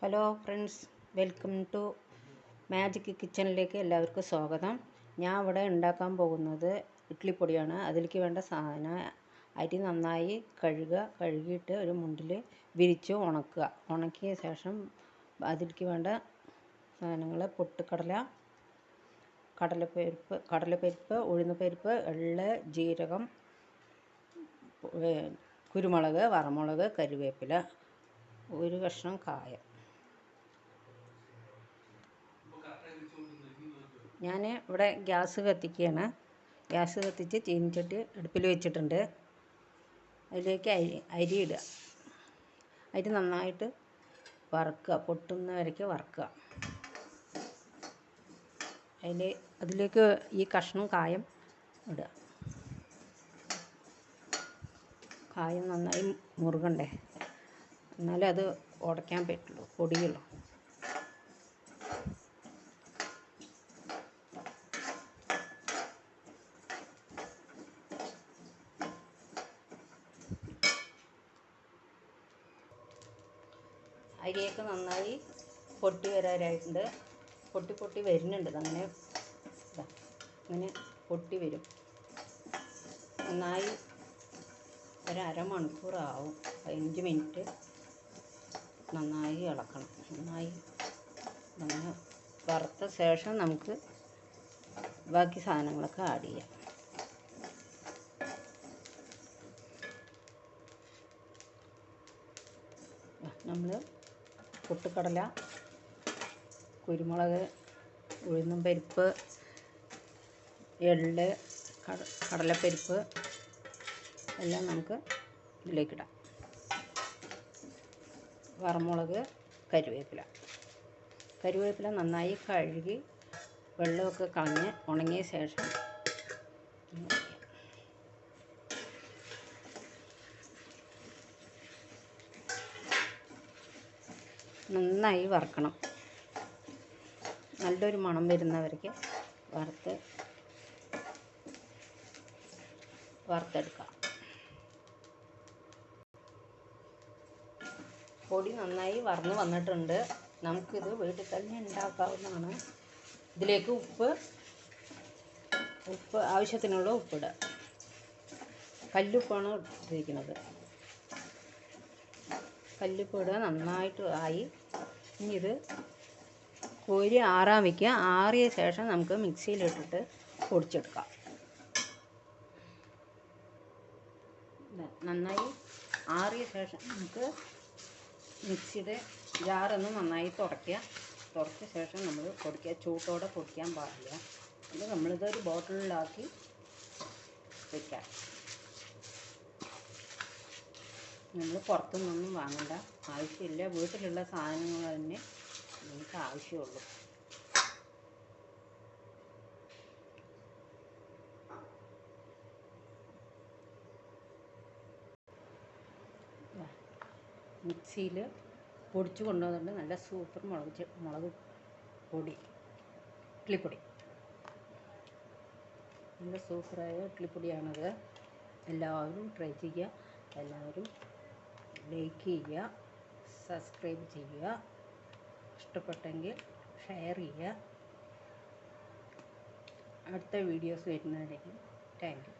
Hello friends welcome to magic കിച്ചണിലേക്ക് എല്ലാവർക്കും സ്വാഗതം. ഞാൻ ഇവിടെ ഉണ്ടാക്കാൻ പോകുന്നത് ഇഡ്ലിപ്പൊടിയാണ് അതിലേക്ക് വേണ്ട സാധനം അരി നന്നായി കഴുകുക. കഴുകിയിട്ട് ഒരു മുണ്ടിൽ വിരിച്ച് ഉണക്കുക. ഉണക്കിയ ശേഷം അതിലേക്ക് വേണ്ട സാധനങ്ങൾ പൊട്ടുകടല കടലപ്പരിപ്പ് കടലപ്പരിപ്പ് ഉഴുന്നുപരിപ്പ് എള്ള് ജീരകം കുരുമുളക് വറമുളക് കറിവേപ്പില ഒരു കഷ്ണം കായം. ഞാൻ ഇവിടെ ഗ്യാസ് കത്തിക്കുകയാണ്. ഗ്യാസ് കത്തിച്ച് ചീനിച്ചട്ടി അടുപ്പിൽ വെച്ചിട്ടുണ്ട്. അതിലേക്ക് അരി അരി ഇടുക. അരി നന്നായിട്ട് വറുക്കുക പൊട്ടുന്ന വരയ്ക്ക് വറുക്കുക. അതിൽ അതിലേക്ക് ഈ കഷ്ണം കായം ഇടുക. കായം നന്നായി മുറുകണ്ടേ? എന്നാലേ അത് ഉടയ്ക്കാൻ പറ്റുള്ളൂ പൊടിയുള്ളൂ. അരിയൊക്കെ നന്നായി പൊട്ടി വരാനായിട്ടുണ്ട്. പൊട്ടി പൊട്ടി വരുന്നുണ്ട്. അങ്ങനെ അങ്ങനെ പൊട്ടി വരും. നന്നായി ഒരു അരമണിക്കൂറാവും പതിനഞ്ച് മിനിറ്റ് നന്നായി ഇളക്കണം. നന്നായി അങ്ങനെ വറുത്ത ശേഷം നമുക്ക് ബാക്കി സാധനങ്ങളൊക്കെ ആഡ് ചെയ്യാം. നമ്മൾ പൊട്ടുകടല കുരുമുളക് ഉഴുന്നും പരിപ്പ് എള്ള് കട കടലപ്പരിപ്പ് എല്ലാം നമുക്ക് ഇതിലേക്കിടാം വറമുളക് കരുവേപ്പില. കരുവേപ്പില നന്നായി കഴുകി വെള്ളമൊക്കെ കളഞ്ഞ് ഉണങ്ങിയ ശേഷം നന്നായി വറക്കണം. നല്ലൊരു മണം വരുന്നവർക്ക് വറുത്ത് വറുത്തെടുക്കാം. പൊടി നന്നായി വറന്ന് വന്നിട്ടുണ്ട്. നമുക്കിത് വീട്ടിൽ തന്നെ ഉണ്ടാക്കാവുന്നതാണ്. ഇതിലേക്ക് ഉപ്പ് ഉപ്പ് ആവശ്യത്തിനുള്ള ഉപ്പിടുക കല്ലുപ്പാണ് ഇട്ടിരിക്കുന്നത്. കല്ലുപ്പ് ഇടുക നന്നായിട്ട് ആയി. ഇനി ഇത് കോരി ആറാൻ വയ്ക്കുക ആറിയ ശേഷം നമുക്ക് മിക്സിയിലിട്ടിട്ട് പൊടിച്ചെടുക്കാം. നന്നായി ആറിയ ശേഷം നമുക്ക് മിക്സിയുടെ ജാറൊന്ന് നന്നായി തുടയ്ക്കുക. തുടച്ച ശേഷം നമ്മൾ പൊടിക്കുക. ചൂട്ടോടെ പൊടിക്കാൻ പാടില്ല. അത് നമ്മളിതൊരു ബോട്ടിലാക്കി വയ്ക്കാം നമ്മൾ പുറത്തുനിന്നൊന്നും വാങ്ങണ്ട. ആവശ്യമില്ല. വീട്ടിലുള്ള സാധനങ്ങൾ തന്നെ നമുക്ക് ആവശ്യമുള്ളൂ. മിക്സിയിൽ പൊടിച്ചു കൊണ്ടുവന്നിട്ട് നല്ല സൂപ്പർ മുളക് മുളക് പൊടി. ഇഡ്ഡലിപ്പൊടി നല്ല സൂപ്പറായ ഇഡ്ഡലിപ്പൊടിയാണത് എല്ലാവരും ട്രൈ ചെയ്യുക. എല്ലാവരും ലൈക്ക് ചെയ്യുക സബ്സ്ക്രൈബ് ചെയ്യുക ഇഷ്ടപ്പെട്ടെങ്കിൽ ഷെയർ ചെയ്യുക. അടുത്ത വീഡിയോസ് വരുന്നതായിരിക്കും താങ്ക് യു